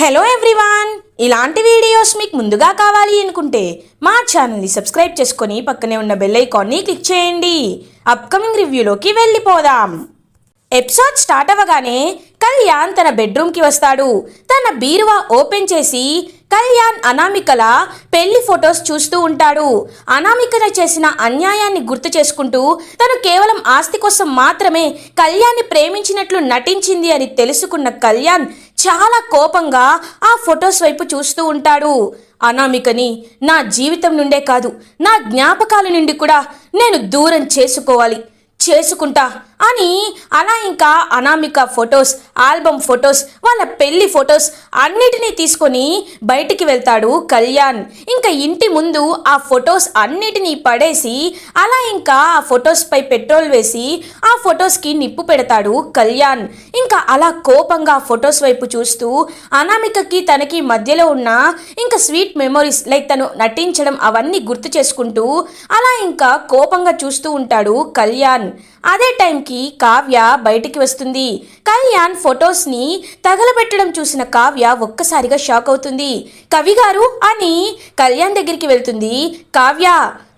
Hello everyone ఇలాంటి videos మీకు ముందుగా కావాలి అనుకుంటే మా ఛానల్ని సబ్స్క్రైబ్ చేసుకొని పక్కనే ఉన్న బెల్ ఐకాన్ని క్లిక్ చేయండి. అప్కమింగ్ రివ్యూలోకి వెళ్ళిపోదాం. ఎపిసోడ్ స్టార్ట్ అవ్వగానే కళ్యాణ్ తన బెడ్రూమ్కి వస్తాడు. తన బీరువా ఓపెన్ చేసి కళ్యాణ్ అనామికల పెళ్ళి ఫొటోస్ చూస్తూ ఉంటాడు. అనామికన చేసిన అన్యాయాన్ని గుర్తు చేసుకుంటూ తను కేవలం ఆస్తి కోసం మాత్రమే కళ్యాణ్ని ప్రేమించినట్లు నటించింది అని తెలుసుకున్న కళ్యాణ్ చాలా కోపంగా ఆ ఫొటోస్ వైపు చూస్తూ ఉంటాడు. అనామికని నా జీవితం నుండే కాదు నా జ్ఞాపకాల నుండి కూడా నేను దూరం చేసుకోవాలి. చేసుకుంటా అని అలా ఇంకా అనామిక ఫొటోస్ ఆల్బమ్ ఫొటోస్ వాళ్ళ పెళ్ళి ఫొటోస్ అన్నిటినీ తీసుకొని బయటికి వెళ్తాడు కళ్యాణ్. ఇంకా ఇంటి ముందు ఆ ఫొటోస్ అన్నిటినీ పడేసి అలా ఇంకా ఆ ఫొటోస్ పై పెట్రోల్ వేసి ఆ ఫొటోస్కి నిప్పు పెడతాడు కళ్యాణ్. ఇంకా అలా కోపంగా ఫొటోస్ వైపు చూస్తూ అనామికకి తనకి మధ్యలో ఉన్న ఇంకా స్వీట్ మెమొరీస్ లైక్ తను నటించడం అవన్నీ గుర్తు చేసుకుంటూ అలా ఇంకా కోపంగా చూస్తూ ఉంటాడు కళ్యాణ్. అదే టైంకి కావ్య బయటికి వస్తుంది. కళ్యాణ్ ఫొటోస్ని తగలబెట్టడం చూసిన కావ్య ఒక్కసారిగా షాక్ అవుతుంది. కవి గారు అని కళ్యాణ్ దగ్గరికి వెళ్తుంది. కావ్య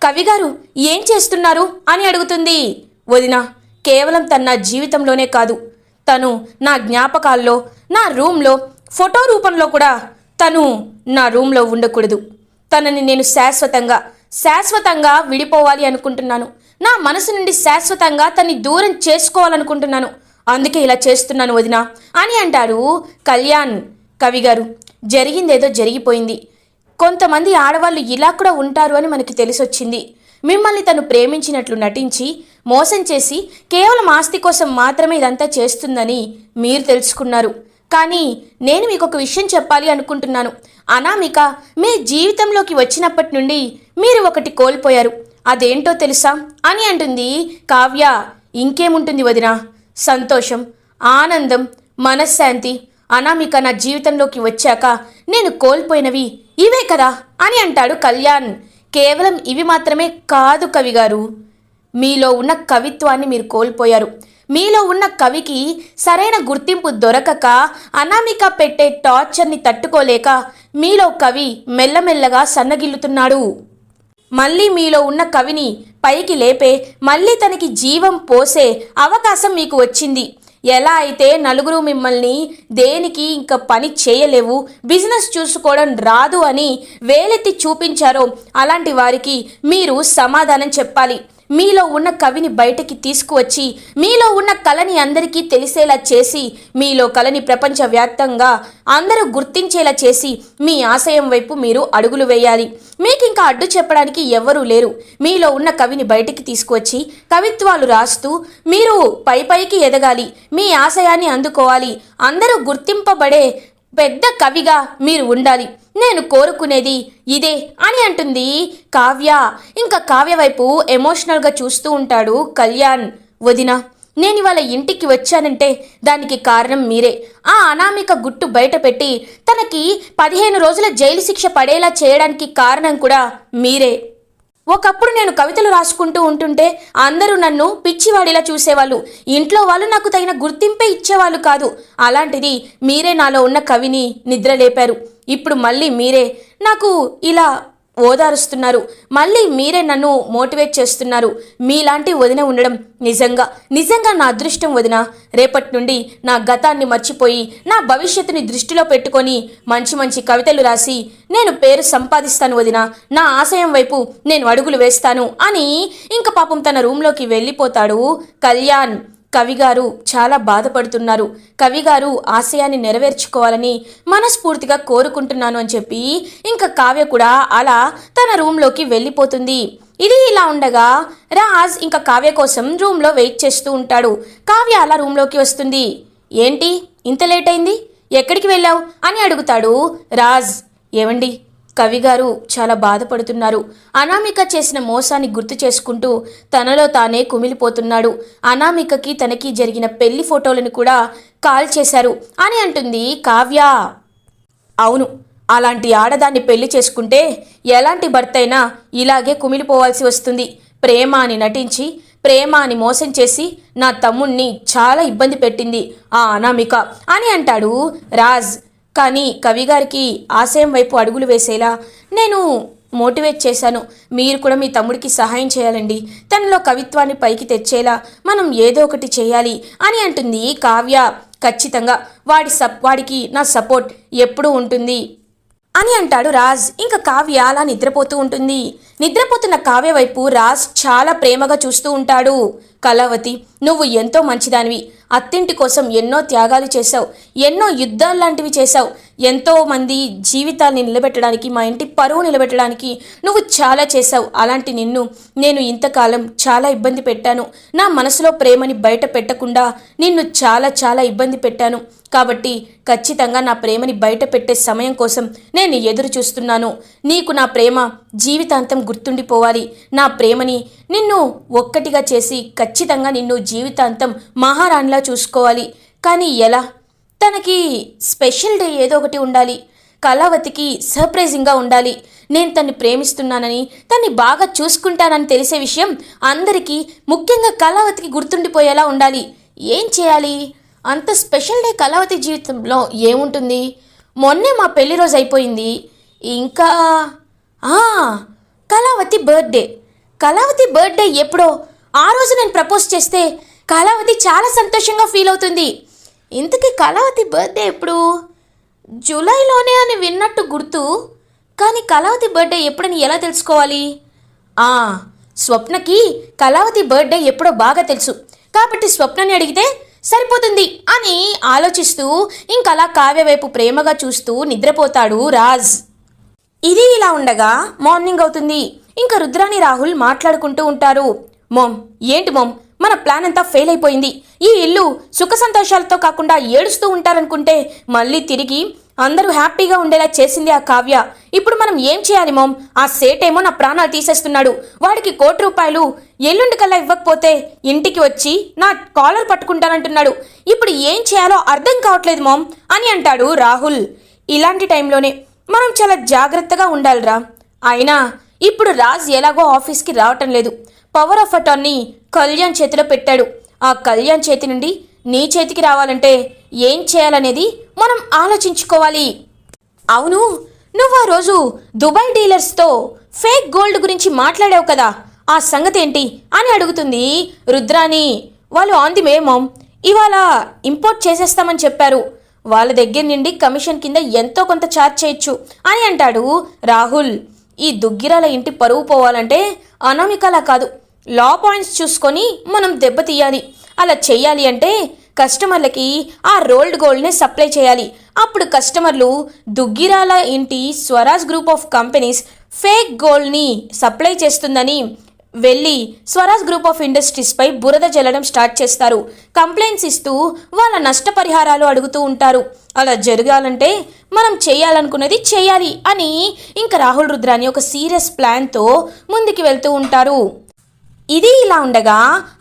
కవి గారు ఏం చేస్తున్నారు అని అడుగుతుంది. వదిన కేవలం తన నా జీవితంలోనే కాదు తను నా జ్ఞాపకాల్లో నా రూమ్లో ఫోటో రూపంలో కూడా తను నా రూమ్లో ఉండకూడదు. తనని నేను శాశ్వతంగా శాశ్వతంగా విడిపోవాలి అనుకుంటున్నాను. నా మనసు నుండి శాశ్వతంగా తన్ని దూరం చేసుకోవాలనుకుంటున్నాను. అందుకే ఇలా చేస్తున్నాను వదిన. అని అంటారు కళ్యాణ్ కవి గారు. జరిగిందేదో జరిగిపోయింది. కొంతమంది ఆడవాళ్ళు ఇలా కూడా ఉంటారు అని మనకి తెలిసొచ్చింది. మిమ్మల్ని తను ప్రేమించినట్లు నటించి మోసం చేసి కేవలం ఆస్తి కోసం మాత్రమే ఇదంతా చేస్తుందని మీరు తెలుసుకున్నారు. కానీ నేను మీకు ఒక విషయం చెప్పాలి అనుకుంటున్నాను. అనామిక మీ జీవితంలోకి వచ్చినప్పటి నుండి మీరు ఒకటి కోల్పోయారు. అదేంటో తెలుసా? అని అంటుంది కావ్య. ఇంకేముంటుంది వదిన? సంతోషం ఆనందం మనశ్శాంతి అనామిక నా జీవితంలోకి వచ్చాక నేను కోల్పోయినవి ఇవే కదా అని అంటాడు కళ్యాణ్. కేవలం ఇవి మాత్రమే కాదు కవిగారు మీలో ఉన్న కవిత్వాన్ని మీరు కోల్పోయారు. మీలో ఉన్న కవికి సరైన గుర్తింపు దొరకక అనామిక పెట్టే టార్చర్ని తట్టుకోలేక మీలో కవి మెల్లమెల్లగా సన్నగిల్లుతున్నాడు. మళ్ళీ మీలో ఉన్న కవిని పైకి లేపే మళ్ళీ తనకి జీవం పోసే అవకాశం మీకు వచ్చింది. ఎలా అయితే నలుగురు మిమ్మల్ని దేనికి ఇంకా పని చేయలేవు బిజినెస్ చూసుకోవడం రాదు అని వేలెత్తి చూపించారో అలాంటి వారికి మీరు సమాధానం చెప్పాలి. మీలో ఉన్న కవిని బయటకి తీసుకువచ్చి మీలో ఉన్న కళని అందరికీ తెలిసేలా చేసి మీలో కళని ప్రపంచవ్యాప్తంగా అందరూ గుర్తించేలా చేసి మీ ఆశయం వైపు మీరు అడుగులు వేయాలి. మీకు ఇంకా అడ్డు చెప్పడానికి ఎవ్వరూ లేరు. మీలో ఉన్న కవిని బయటికి తీసుకువచ్చి కవిత్వాలు రాస్తూ మీరు పై పైకి ఎదగాలి. మీ ఆశయాన్ని అందుకోవాలి. అందరూ గుర్తింపబడే పెద్ద కవిగా మీరు ఉండాలి. నేను కోరుకునేది ఇదే అని అంటుంది కావ్య. ఇంకా కావ్య వైపు ఎమోషనల్గా చూస్తూ ఉంటాడు కళ్యాణ్. వదిన నేను ఇవాళ ఇంటికి వచ్చానంటే దానికి కారణం మీరే. ఆ అనామిక గుట్టు బయటపెట్టి తనకి పదిహేను రోజుల జైలు శిక్ష పడేలా చేయడానికి కారణం కూడా మీరే. ఒకప్పుడు నేను కవితలు రాసుకుంటూ ఉంటుంటే అందరూ నన్ను పిచ్చివాడిలా చూసేవాళ్ళు. ఇంట్లో వాళ్ళు నాకు తగిన గుర్తింపే ఇచ్చేవాళ్ళు కాదు. అలాంటిది మీరే నాలో ఉన్న కవిని నిద్రలేపారు. ఇప్పుడు మళ్ళీ మీరే నాకు ఇలా ఓదారుస్తున్నారు. మళ్ళీ మీరే నన్ను మోటివేట్ చేస్తున్నారు. మీలాంటి వదిన ఉండడం నిజంగా నిజంగా నా అదృష్టం వదిన. రేపటి నుండి నా గతాన్ని మర్చిపోయి నా భవిష్యత్తుని దృష్టిలో పెట్టుకొని మంచి మంచి కవితలు రాసి నేను పేరు సంపాదిస్తాను వదిన. నా ఆశయం వైపు నేను అడుగులు వేస్తాను అని ఇంక పాపం తన రూమ్లోకి వెళ్ళిపోతాడు కళ్యాణ్. కవిగారు చాలా బాధపడుతున్నారు. కవిగారు ఆశయాన్ని నెరవేర్చుకోవాలని మనస్ఫూర్తిగా కోరుకుంటున్నాను అని చెప్పి ఇంకా కావ్య కూడా అలా తన రూమ్లోకి వెళ్ళిపోతుంది. ఇది ఇలా ఉండగా రాజ్ ఇంకా కావ్య కోసం రూమ్లో వెయిట్ చేస్తూ ఉంటాడు. కావ్య అలా రూమ్లోకి వస్తుంది. ఏంటి? ఇంత లేట్ అయింది? ఎక్కడికి వెళ్ళావు? అని అడుగుతాడు రాజ్. ఏమండి కవి గారు చాలా బాధపడుతున్నారు. అనామిక చేసిన మోసాన్ని గుర్తు చేసుకుంటూ తనలో తానే కుమిలిపోతున్నాడు. అనామికకి తనకి జరిగిన పెళ్ళి ఫోటోలను కూడా కాల్ చేశారు. అని అంటుంది కావ్య. అవును అలాంటి ఆడదాన్ని పెళ్ళి చేసుకుంటే ఎలాంటి భర్త అయినా ఇలాగే కుమిలిపోవాల్సి వస్తుంది. ప్రేమ అని నటించి ప్రేమ అని మోసం చేసి నా తమ్ముణ్ణి చాలా ఇబ్బంది పెట్టింది ఆ అనామిక. అని అంటాడు రాజ్. కానీ కవిగారికి ఆశయం వైపు అడుగులు వేసేలా నేను మోటివేట్ చేశాను. మీరు కూడా మీ తమ్ముడికి సహాయం చేయాలండి. తనలో కవిత్వాన్ని పైకి తెచ్చేలా మనం ఏదో ఒకటి చేయాలి అని అంటుంది కావ్య. ఖచ్చితంగా వాడి సప్ వాడికి నా సపోర్ట్ ఎప్పుడూ ఉంటుంది అని అంటాడు రాజ్. ఇంకా కావ్య అలా నిద్రపోతూ ఉంటుంది. నిద్రపోతున్న కావ్య వైపు రాజ్ చాలా ప్రేమగా చూస్తూ ఉంటాడు. కళావతి నువ్వు ఎంతో మంచిదానివి. అత్తింటి కోసం ఎన్నో త్యాగాలు చేశావు ఎన్నో యుద్ధాలు లాంటివి చేశావు. ఎంతో మంది జీవితాన్ని నిలబెట్టడానికి మా ఇంటి పరువు నిలబెట్టడానికి నువ్వు చాలా చేశావు. అలాంటి నిన్ను నేను ఇంతకాలం చాలా ఇబ్బంది పెట్టాను. నా మనసులో ప్రేమని బయట పెట్టకుండా నిన్ను చాలా చాలా ఇబ్బంది పెట్టాను. కాబట్టి ఖచ్చితంగా నా ప్రేమని బయట పెట్టే సమయం కోసం నేను ఎదురు చూస్తున్నాను నీకు నా ప్రేమ జీవితాంతం గుర్తుండిపోవాలి. నా ప్రేమని నిన్ను ఒక్కటిగా చేసి ఖచ్చితంగా నిన్ను జీవితాంతం మహారాణిలా చూసుకోవాలి. కానీ ఎలా? తనకి స్పెషల్ డే ఏదో ఒకటి ఉండాలి. కళావతికి సర్ప్రైజింగ్గా ఉండాలి. నేను తన్ని ప్రేమిస్తున్నానని తన్ని బాగా చూసుకుంటానని తెలిసే విషయం అందరికీ ముఖ్యంగా కళావతికి గుర్తుండిపోయేలా ఉండాలి. ఏం చేయాలి? అంత స్పెషల్ డే కళావతి జీవితంలో ఏముంటుంది? మొన్నే మా పెళ్ళి రోజు అయిపోయింది. ఇంకా ఆ, కళావతి బర్త్డే. కళావతి బర్త్డే ఎప్పుడో? ఆ రోజు నేను ప్రపోజ్ చేస్తే కళావతి చాలా సంతోషంగా ఫీల్ అవుతుంది. ఇంతకీ కళావతి బర్త్డే ఎప్పుడు? జూలైలోనే అని విన్నట్టు గుర్తు కానీ కళావతి బర్త్డే ఎప్పుడని ఎలా తెలుసుకోవాలి? ఆ స్వప్నకి కళావతి బర్త్డే ఎప్పుడో బాగా తెలుసు. కాబట్టి స్వప్నని అడిగితే సరిపోతుంది అని ఆలోచిస్తూ ఇంకలా కావ్య వైపు ప్రేమగా చూస్తూ నిద్రపోతాడు రాజ్. ఇది ఇలా ఉండగా మార్నింగ్ అవుతుంది. ఇంకా రుద్రాని రాహుల్ మాట్లాడుకుంటూ ఉంటారు. మోమ్ ఏంటి మోమ్? మన ప్లాన్ అంతా ఫెయిల్ అయిపోయింది. ఈ ఇల్లు సుఖ సంతోషాలతో కాకుండా ఏడుస్తూ ఉంటారనుకుంటే మళ్ళీ తిరిగి అందరూ హ్యాపీగా ఉండేలా చేసింది ఆ కావ్య. ఇప్పుడు మనం ఏం చేయాలి మోమ్? ఆ సేటేమో నా ప్రాణాలు తీసేస్తున్నాడు. వాడికి కోటి రూపాయలు ఎల్లుండి కల్లా ఇవ్వకపోతే ఇంటికి వచ్చి నా కాలర్ పట్టుకుంటానంటున్నాడు. ఇప్పుడు ఏం చేయాలో అర్థం కావట్లేదు మోమ్ అని అంటాడు రాహుల్. ఇలాంటి టైంలోనే మనం చాలా జాగ్రత్తగా ఉండాలిరా. అయినా ఇప్పుడు రాజ్ ఎలాగో ఆఫీస్కి రావటం లేదు. పవర్ ఆఫ్ అటార్నీ కళ్యాణ్ చేతిలో పెట్టాడు. ఆ కళ్యాణ్ చేతి నుండి నీ చేతికి రావాలంటే ఏం చేయాలనేది మనం ఆలోచించుకోవాలి. అవును నువ్వు ఆ రోజు దుబాయ్ డీలర్స్తో ఫేక్ గోల్డ్ గురించి మాట్లాడావు కదా. ఆ సంగతి ఏంటి అని అడుగుతుంది రుద్రాని వాళ్ళు ఆన్ ది వే ఇవాళ ఇంపోర్ట్ చేసేస్తామని చెప్పారు. వాళ్ళ దగ్గర నుండి కమిషన్ కింద ఎంతో కొంత ఛార్జ్ చేయొచ్చు అని అంటాడు రాహుల్. ఈ దుగ్గిరాల ఇంటి పరువు పోవాలంటే అనామికలా కాదు. లా పాయింట్స్ చూసుకొని మనం దెబ్బతీయాలి అలా చేయాలి అంటే కస్టమర్లకి ఆ రోల్డ్ గోల్డ్ని సప్లై చేయాలి. అప్పుడు కస్టమర్లు దుగ్గిరాల ఇంటి Swaraj group of companies fake గోల్డ్ని supply చేస్తుందని వెళ్ళి స్వరాజ్ గ్రూప్ ఆఫ్ ఇండస్ట్రీస్పై బురద జల్లడం స్టార్ట్ చేస్తారు. కంప్లైంట్స్ ఇస్తూ వాళ్ళ నష్టపరిహారాలు అడుగుతూ ఉంటారు. అలా జరగాలంటే మనం చేయాలనుకున్నది చేయాలి అని ఇంకా రాహుల్ రుద్రాని ఒక సీరియస్ ప్లాన్తో ముందుకు వెళ్తూ ఉంటారు. ఇది ఇలా ఉండగా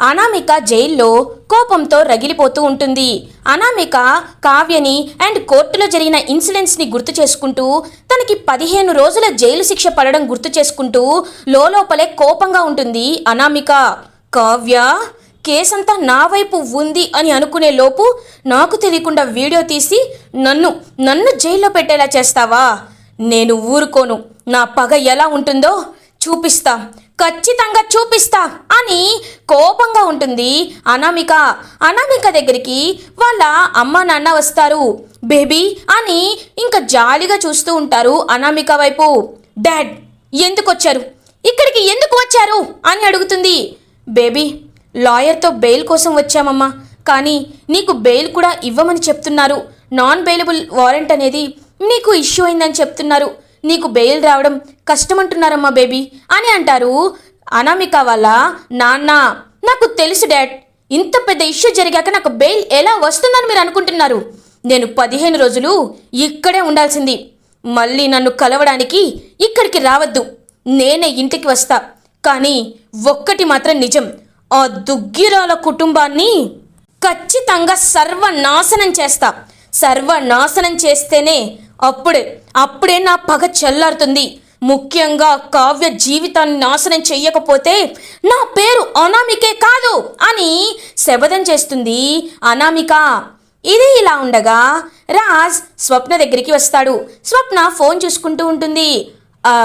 అనామిక జైల్లో కోపంతో రగిలిపోతూ ఉంటుంది. అనామిక కావ్యని అండ్ కోర్టులో జరిగిన ఇన్సిడెంట్స్ని గుర్తు చేసుకుంటూ తనకి పదిహేను రోజుల జైలు శిక్ష పడడం గుర్తు చేసుకుంటూ లోపలే కోపంగా ఉంటుంది అనామిక. కావ్య కేసంతా నా వైపు ఉంది అని అనుకునే లోపు నాకు తెలియకుండా వీడియో తీసి నన్ను నన్ను జైల్లో పెట్టేలా చేస్తావా? నేను ఊరుకోను. నా పగ ఎలా ఉంటుందో చూపిస్తా. ఖచ్చితంగా చూపిస్తా అని కోపంగా ఉంటుంది అనామిక. అనామిక దగ్గరికి వాళ్ళ అమ్మ నాన్న వస్తారు. బేబీ అని ఇంకా జాలిగా చూస్తూ ఉంటారు అనామిక వైపు. డాడ్ ఎందుకు వచ్చారు ఇక్కడికి ఎందుకు వచ్చారు? అని అడుగుతుంది. బేబీ లాయర్తో బెయిల్ కోసం వచ్చామమ్మా. కానీ నీకు బెయిల్ కూడా ఇవ్వమని చెప్తున్నారు. నాన్ బెయిలబుల్ వారెంట్ అనేది నీకు ఇష్యూ అయిందని చెప్తున్నారు. నీకు బెయిల్ రావడం కష్టమంటున్నారమ్మా బేబీ అని అంటారు అనామిక వాళ్ళ నాన్న. నాకు తెలుసు డాడ్ ఇంత పెద్ద ఇష్యూ జరిగాక నాకు బెయిల్ ఎలా వస్తుందని మీరు అనుకుంటున్నారు? నేను పదిహేను రోజులు ఇక్కడే ఉండాల్సింది. మళ్ళీ నన్ను కలవడానికి ఇక్కడికి రావద్దు. నేనే ఇంటికి వస్తా. కానీ ఒక్కటి మాత్రం నిజం. ఆ దుగ్గిరాల కుటుంబాన్ని ఖచ్చితంగా సర్వనాశనం చేస్తా. సర్వనాశనం చేస్తేనే అప్పుడే అప్పుడే నా పగ చల్లారుతుంది. ముఖ్యంగా కావ్య జీవితాన్ని నాశనం చెయ్యకపోతే నా పేరు అనామికే కాదు అని శబదం చేస్తుంది. అనామిక! ఇది ఇలా ఉండగా రాజ్ స్వప్న దగ్గరికి వస్తాడు. స్వప్న ఫోన్ చూసుకుంటూ ఉంటుంది.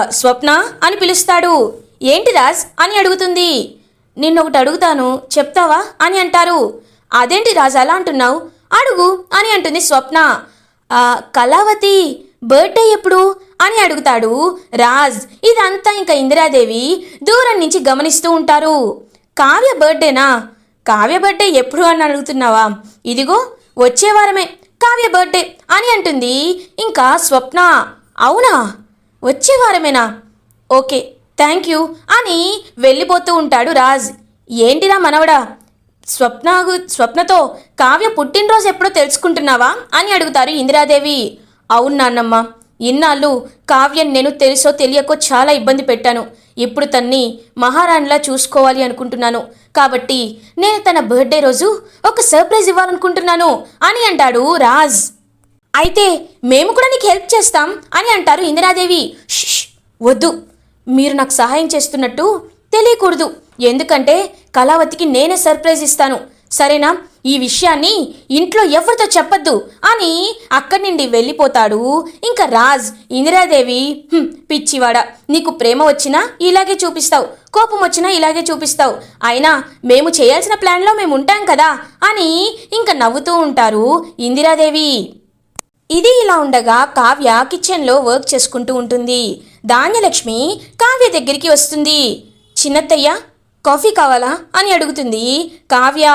స్వప్న? అని పిలుస్తాడు. ఏంటి రాజ్? అని అడుగుతుంది. నిన్నొకటి అడుగుతాను. చెప్తావా? అని అంటారు. అదేంటి రాజ్? అలా అంటున్నావు? అడుగు అని అంటుంది స్వప్న. కళావతి బర్త్డే ఎప్పుడు? అని అడుగుతాడు రాజ్. ఇదంతా ఇంకా ఇందిరాదేవి దూరం నుంచి గమనిస్తూ ఉంటారు. కావ్య బర్త్డేనా? కావ్య బర్త్డే ఎప్పుడు? అని అడుగుతున్నావా? ఇదిగో వచ్చే వారమే. కావ్య బర్త్డే అని అంటుంది. ఇంకా స్వప్న అవునా? వచ్చే వారమేనా? ఓకే థ్యాంక్ యూ అని వెళ్ళిపోతూ ఉంటాడు రాజ్. ఏంటిరా మనవడా? స్వప్న స్వప్నతో కావ్య పుట్టినరోజు ఎప్పుడో తెలుసుకుంటున్నావా అని అడుగుతారు ఇందిరాదేవి. అవును నాన్నమ్మ ఇన్నాళ్ళు కావ్యం నేను తెలుసో తెలియకో చాలా ఇబ్బంది పెట్టాను. ఇప్పుడు తన్ని మహారాణిలా చూసుకోవాలి అనుకుంటున్నాను. కాబట్టి నేను తన బర్త్డే రోజు ఒక సర్ప్రైజ్ ఇవ్వాలనుకుంటున్నాను అని అంటాడు రాజ్. అయితే మేము కూడా నీకు హెల్ప్ చేస్తాం అని అంటారు ఇందిరాదేవి. వద్దు. మీరు నాకు సహాయం చేస్తున్నట్టు తెలియకూడదు. ఎందుకంటే కళావతికి నేనే సర్ప్రైజ్ ఇస్తాను. సరేనా? ఈ విషయాన్ని ఇంట్లో ఎవరితో చెప్పొద్దు అని అక్కడి నుండి వెళ్ళిపోతాడు. ఇంకా రాజ్ ఇందిరాదేవి పిచ్చివాడ నీకు ప్రేమ వచ్చినా ఇలాగే చూపిస్తావు కోపం వచ్చినా ఇలాగే చూపిస్తావు. అయినా మేము చేయాల్సిన ప్లాన్లో మేము ఉంటాం కదా అని ఇంకా నవ్వుతూ ఉంటారు ఇందిరాదేవి. ఇది ఇలా ఉండగా కావ్య కిచెన్లో వర్క్ చేసుకుంటూ ఉంటుంది. ధాన్యలక్ష్మి కావ్య దగ్గరికి వస్తుంది. చిన్నత్తయ్య కాఫీ కావాలా? అని అడుగుతుంది కావ్య.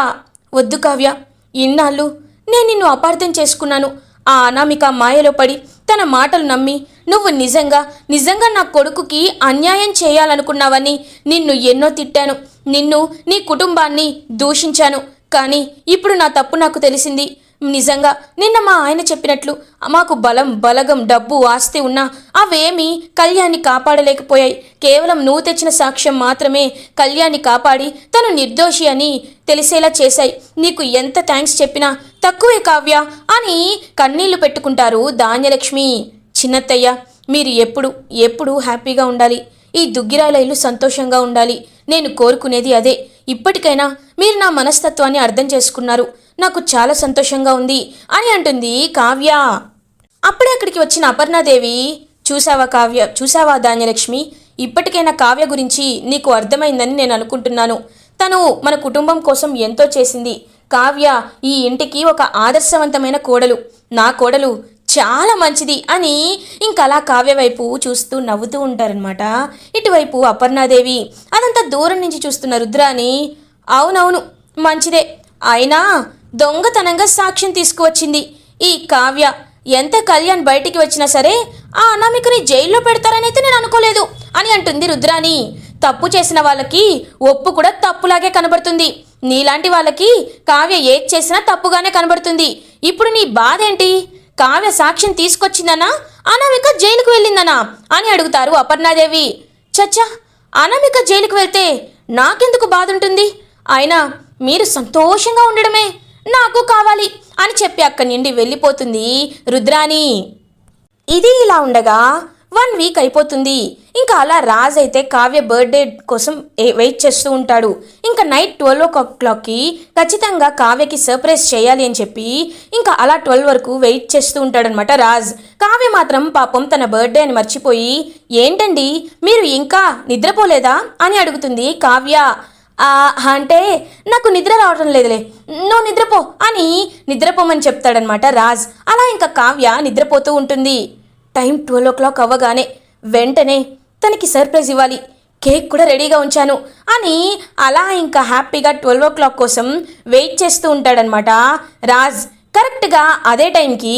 వద్దు కావ్య. ఇన్నాళ్ళు నేను నిన్ను అపార్థం చేసుకున్నాను. ఆ అనామిక మాయలో పడి తన మాటలు నమ్మి నువ్వు నిజంగా నిజంగా నా కొడుకుకి అన్యాయం చేయాలనుకున్నావని నిన్ను ఎన్నో తిట్టాను. నిన్ను నీ కుటుంబాన్ని దూషించాను. కానీ ఇప్పుడు నా తప్పు నాకు తెలిసింది. నిజంగా నిన్న మా ఆయన చెప్పినట్లు మాకు బలం బలగం డబ్బు ఆస్తి ఉన్నా అవేమీ కళ్యాణ్ని కాపాడలేకపోయాయి. కేవలం నువ్వు తెచ్చిన సాక్ష్యం మాత్రమే కళ్యాణ్ని కాపాడి తను నిర్దోషి అని తెలిసేలా చేశాయి. నీకు ఎంత థ్యాంక్స్ చెప్పినా తక్కువే కావ్య అని కన్నీళ్ళు పెట్టుకుంటారు ధాన్యలక్ష్మి. చిన్నత్తయ్య మీరు ఎప్పుడు ఎప్పుడు హ్యాపీగా ఉండాలి. ఈ దుగ్గిరాల ఇల్లు సంతోషంగా ఉండాలి. నేను కోరుకునేది అదే. ఇప్పటికైనా మీరు నా మనస్తత్వాన్ని అర్థం చేసుకున్నారు. నాకు చాలా సంతోషంగా ఉంది అని అంటుంది కావ్య. అప్పుడే అక్కడికి వచ్చిన అపర్ణాదేవి చూసావా కావ్య? చూసావా ధాన్యలక్ష్మి? ఇప్పటికైనా కావ్య గురించి నీకు అర్థమైందని నేను అనుకుంటున్నాను. తను మన కుటుంబం కోసం ఎంతో చేసింది. కావ్య ఈ ఇంటికి ఒక ఆదర్శవంతమైన కోడలు. నా కోడలు చాలా మంచిది అని ఇంకలా కావ్య వైపు చూస్తూ నవ్వుతూ ఉంటారనమాట ఇటువైపు అపర్ణాదేవి అదంతా దూరం నుంచి చూస్తున్న రుద్రాని. అవునవును మంచిదే. అయినా దొంగతనంగా సాక్ష్యం తీసుకువచ్చింది. ఈ కావ్య ఎంత కళ్యాణ్ బయటికి వచ్చినా సరే ఆ అనామికని జైల్లో పెడతారనైతే నేను అనుకోలేదు అని అంటుంది రుద్రాని తప్పు చేసిన వాళ్ళకి ఒప్పు కూడా తప్పులాగే కనబడుతుంది. నీలాంటి వాళ్ళకి కావ్య ఏది చేసినా తప్పుగానే కనబడుతుంది. ఇప్పుడు నీ బాధ ఏంటి కావ్య సాక్ష్యం తీసుకొచ్చిందనా? అనామిక జైలుకు వెళ్ళిందనా? అని అడుగుతారు అపర్ణాదేవి. చచ్చా అనామిక జైలుకు వెళ్తే నాకెందుకు బాధ ఉంటుంది అయినా మీరు సంతోషంగా ఉండడమే. నాకు కావాలి అని చెప్పి అక్కడి నుండి వెళ్ళిపోతుంది రుద్రాణి. ఇది ఇలా ఉండగా వన్ వీక్ అయిపోతుంది. ఇంకా అలా రాజ్ అయితే కావ్య బర్త్డే కోసం వెయిట్ చేస్తూ ఉంటాడు. ఇంకా నైట్ ట్వెల్వ్ ఓ క్లాక్కి ఖచ్చితంగా కావ్యకి సర్ప్రైజ్ చేయాలి అని చెప్పి ఇంకా అలా ట్వెల్వ్ వరకు వెయిట్ చేస్తూ ఉంటాడనమాట రాజ్. కావ్య మాత్రం పాపం తన బర్త్డే అని మర్చిపోయి ఏంటండి మీరు ఇంకా నిద్రపోలేదా? అని అడుగుతుంది కావ్య. అంటే నాకు నిద్ర రావడం లేదులే. నువ్వు నిద్రపో అని నిద్రపోమని చెప్తాడనమాట రాజ్. అలా ఇంకా కావ్య నిద్రపోతూ ఉంటుంది. టైం ట్వెల్వ్ ఓ క్లాక్ అవ్వగానే వెంటనే తనకి సర్ప్రైజ్ ఇవ్వాలి. కేక్ కూడా రెడీగా ఉంచాను అని అలా ఇంకా హ్యాపీగా ట్వెల్వ్ ఓ క్లాక్ కోసం వెయిట్ చేస్తూ ఉంటాడనమాట రాజ్. కరెక్ట్గా అదే టైంకి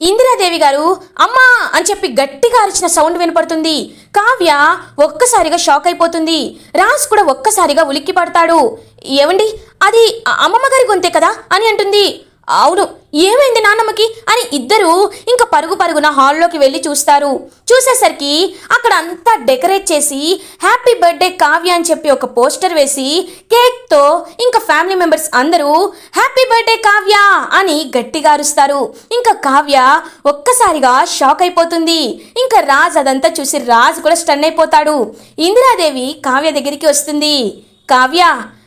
ఇందిరాదేవి గారు అమ్మా అని చెప్పి గట్టిగా అరిచిన సౌండ్ వినపడుతుంది. కావ్య ఒక్కసారిగా షాక్ అయిపోతుంది. రాజ్ కూడా ఒక్కసారిగా ఉలిక్కి పడతాడు ఏవండి అది అమ్మమ్మ గారి గొంతే కదా అని అంటుంది. అవును ఏమైంది నాన్నమ్మకి? అని ఇద్దరూ ఇంకా పరుగు పరుగున హాల్లోకి వెళ్ళి చూస్తారు. చూసేసరికి అక్కడ అంతా డెకరేట్ చేసి హ్యాపీ బర్త్డే కావ్య అని చెప్పి ఒక పోస్టర్ వేసి కేక్తో ఇంకా ఫ్యామిలీ మెంబర్స్ అందరూ హ్యాపీ బర్త్డే కావ్య అని గట్టిగా అరుస్తారు. ఇంకా కావ్య ఒక్కసారిగా షాక్ అయిపోతుంది. ఇంకా రాజ్ అదంతా చూసి రాజ్ కూడా స్టన్ అయిపోతాడు. ఇందిరాదేవి కావ్య దగ్గరికి వస్తుంది. కావ్య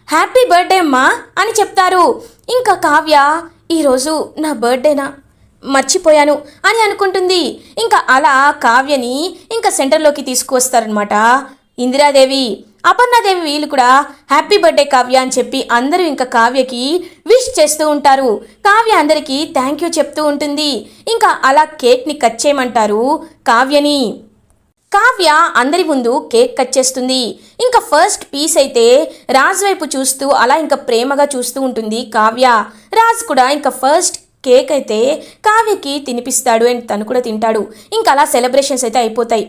హ్యాపీ బర్త్డే అమ్మా అని చెప్తారు. ఇంకా కావ్య ఈరోజు నా బర్త్డేనా? మర్చిపోయాను అని అనుకుంటుంది. ఇంకా అలా కావ్యని ఇంకా సెంటర్లోకి తీసుకువస్తారనమాట ఇందిరాదేవి అపర్ణాదేవి వీళ్ళు కూడా హ్యాపీ బర్త్డే కావ్య అని చెప్పి అందరూ ఇంకా కావ్యకి విష్ చేస్తూ ఉంటారు. కావ్య అందరికీ థ్యాంక్ యూ చెప్తూ ఉంటుంది. ఇంకా అలా కేక్ని కట్ చేయమంటారు కావ్యని. కావ్య అందరి ముందు కేక్ కట్ చేస్తుంది. ఇంకా ఫస్ట్ పీస్ అయితే రాజ్ వైపు చూస్తూ అలా ఇంకా ప్రేమగా చూస్తూ ఉంటుంది కావ్య. రాజ్ కూడా ఇంకా ఫస్ట్ కేక్ అయితే కావ్యకి తినిపిస్తాడు అండ్ తను కూడా తింటాడు. ఇంకా అలా సెలబ్రేషన్స్ అయితే అయిపోతాయి.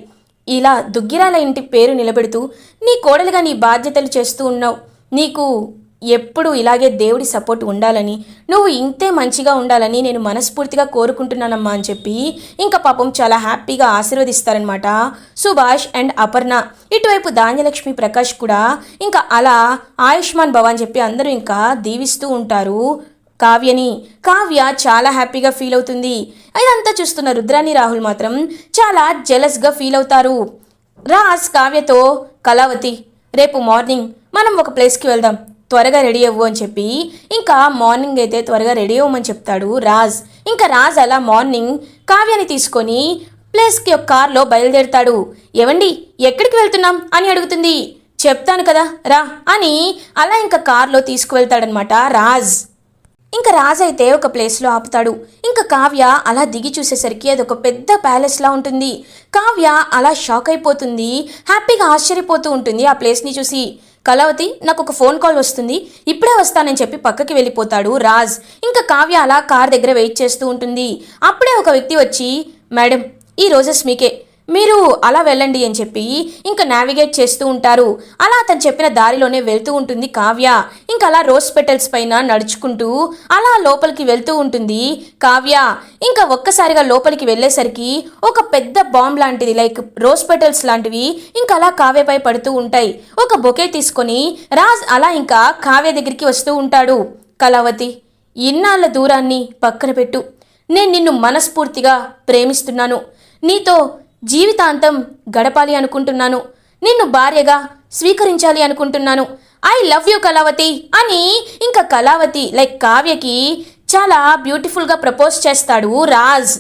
ఇలా దుగ్గిరాల ఇంటి పేరు నిలబెడుతూ నీ కోడలుగా నీ బాధ్యతలు చేస్తూ ఉన్నావు. నీకు ఎప్పుడు ఇలాగే దేవుడి సపోర్ట్ ఉండాలని నువ్వు ఇంతే మంచిగా ఉండాలని నేను మనస్ఫూర్తిగా కోరుకుంటున్నానమ్మా అని చెప్పి ఇంకా పాపం చాలా హ్యాపీగా ఆశీర్వదిస్తారనమాట సుభాష్ అండ్ అపర్ణ. ఇటువైపు ధాన్యలక్ష్మి ప్రకాష్ కూడా ఇంకా అలా ఆయుష్మాన్ భవ అని చెప్పి అందరూ ఇంకా దీవిస్తూ ఉంటారు కావ్యని. కావ్య చాలా హ్యాపీగా ఫీల్ అవుతుంది. ఇదంతా చూస్తున్న రుద్రాని రాహుల్ మాత్రం చాలా జెలస్గా ఫీల్ అవుతారు. రాజ్ కావ్యతో కళావతి రేపు మార్నింగ్ మనం ఒక ప్లేస్కి వెళ్దాం. త్వరగా రెడీ అవ్వు అని చెప్పి ఇంకా మార్నింగ్ అయితే త్వరగా రెడీ అవ్వమని చెప్తాడు రాజ్. ఇంకా రాజ్ అలా మార్నింగ్ కావ్యాన్ని తీసుకొని ప్లేస్కి ఒక కార్లో బయలుదేరుతాడు. ఏవండి ఎక్కడికి వెళ్తున్నాం? అని అడుగుతుంది. చెప్తాను కదా రా అని అలా ఇంకా కార్లో తీసుకువెళ్తాడనమాట రాజ్. ఇంకా రాజ్ అయితే ఒక ప్లేస్లో ఆపుతాడు. ఇంకా కావ్య అలా దిగి చూసేసరికి అది ఒక పెద్ద ప్యాలెస్లా ఉంటుంది. కావ్య అలా షాక్ అయిపోతుంది. హ్యాపీగా ఆశ్చర్యపోతూ ఉంటుంది ఆ ప్లేస్ని చూసి. కళావతి నాకు ఒక ఫోన్ కాల్ వస్తుంది. ఇప్పుడే వస్తానని చెప్పి పక్కకి వెళ్ళిపోతాడు రాజ్. ఇంకా కావ్య అలా కార్ దగ్గర వెయిట్ చేస్తూ ఉంటుంది. అప్పుడే ఒక వ్యక్తి వచ్చి మేడం ఈ రోజెస్ మీకే. మీరు అలా వెళ్ళండి అని చెప్పి ఇంకా నావిగేట్ చేస్తూ ఉంటారు. అలా అతను చెప్పిన దారిలోనే వెళ్తూ ఉంటుంది కావ్య. ఇంకా అలా రోజ్ పెటల్స్ పైన నడుచుకుంటూ అలా లోపలికి వెళ్తూ ఉంటుంది కావ్య. ఇంకా ఒక్కసారిగా లోపలికి వెళ్ళేసరికి ఒక పెద్ద బాంబ్ లాంటిది లైక్ రోజ్ పెటల్స్ లాంటివి ఇంకా అలా కావ్యపై పడుతూ ఉంటాయి. ఒక బొకే తీసుకొని రాజ్ అలా ఇంకా కావ్య దగ్గరికి వస్తూ ఉంటాడు. కళావతి ఇన్నాళ్ళ దూరాన్ని పక్కన పెట్టు. నేను నిన్ను మనస్ఫూర్తిగా ప్రేమిస్తున్నాను. నీతో జీవితాంతం గడపాలి అనుకుంటున్నాను. నిన్ను భార్యగా స్వీకరించాలి అనుకుంటున్నాను. ఐ లవ్ యూ కళావతి అని ఇంకా కళావతి లైక్ కావ్యకి చాలా బ్యూటిఫుల్గా ప్రపోజ్ చేస్తాడు Raj.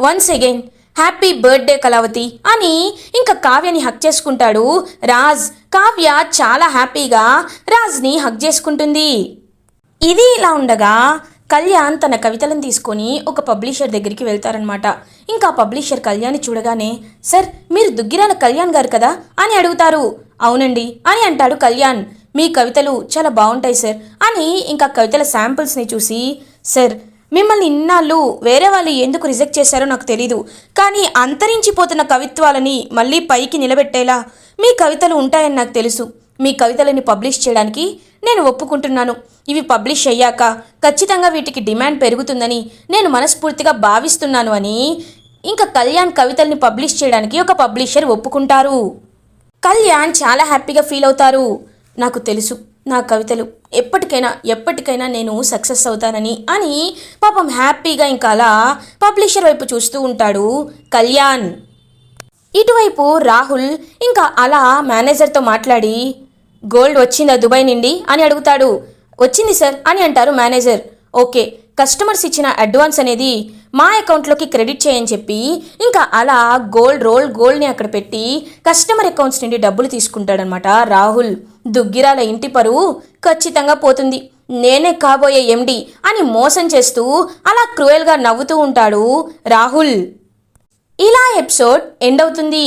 Once again happy birthday Kalavathi అని ఇంకా కావ్యని హక్ చేసుకుంటాడు రాజ్. కావ్య చాలా హ్యాపీగా రాజ్ని హక్ చేసుకుంటుంది. ఇది ఇలా ఉండగా కళ్యాణ్ తన కవితలను తీసుకొని ఒక పబ్లిషర్ దగ్గరికి వెళ్తారనమాట ఇంకా పబ్లిషర్ కళ్యాణ్ చూడగానే సార్ మీరు దుగ్గిరాన కళ్యాణ్ గారు కదా? అని అడుగుతారు. అవునండి అని అంటాడు కళ్యాణ్. మీ కవితలు చాలా బాగుంటాయి సార్ అని ఇంకా కవితల శాంపిల్స్ని చూసి సార్ మిమ్మల్ని ఇన్నాళ్ళు వేరే వాళ్ళు ఎందుకు రిజెక్ట్ చేశారో నాకు తెలీదు. కానీ అంతరించిపోతున్న కవిత్వాలని మళ్ళీ పైకి నిలబెట్టేలా మీ కవితలు ఉంటాయని నాకు తెలుసు. మీ కవితలని పబ్లిష్ చేయడానికి నేను ఒప్పుకుంటున్నాను. ఇవి పబ్లిష్ అయ్యాక ఖచ్చితంగా వీటికి డిమాండ్ పెరుగుతుందని నేను మనస్ఫూర్తిగా భావిస్తున్నాను అని ఇంకా కళ్యాణ్ కవితల్ని పబ్లిష్ చేయడానికి ఒక పబ్లిషర్ ఒప్పుకుంటారు. కళ్యాణ్ చాలా హ్యాపీగా ఫీల్ అవుతారు. నాకు తెలుసు నా కవితలు ఎప్పటికైనా ఎప్పటికైనా నేను సక్సెస్ అవుతానని అని పాపం హ్యాపీగా ఇంకా అలా పబ్లిషర్ వైపు చూస్తూ ఉంటాడు కళ్యాణ్. ఇటువైపు రాహుల్ ఇంకా అలా మేనేజర్తో మాట్లాడి గోల్డ్ వచ్చిందా దుబాయ్ నుండి అని అడుగుతాడు. వచ్చింది సార్ అని అంటారు మేనేజర్. ఓకే కస్టమర్స్ ఇచ్చిన అడ్వాన్స్ అనేది మా అకౌంట్లోకి క్రెడిట్ చేయని చెప్పి ఇంకా అలా గోల్డ్ రోల్ గోల్డ్ని అక్కడ పెట్టి కస్టమర్ అకౌంట్స్ నుండి డబ్బులు తీసుకుంటాడనమాట రాహుల్. దుగ్గిరాల ఇంటి పరువు ఖచ్చితంగా పోతుంది. నేనే కాబోయే ఎండి అని మోసం చేస్తూ అలా క్రూయల్గా నవ్వుతూ ఉంటాడు రాహుల్. ఇలా ఎపిసోడ్ ఎండ్ అవుతుంది.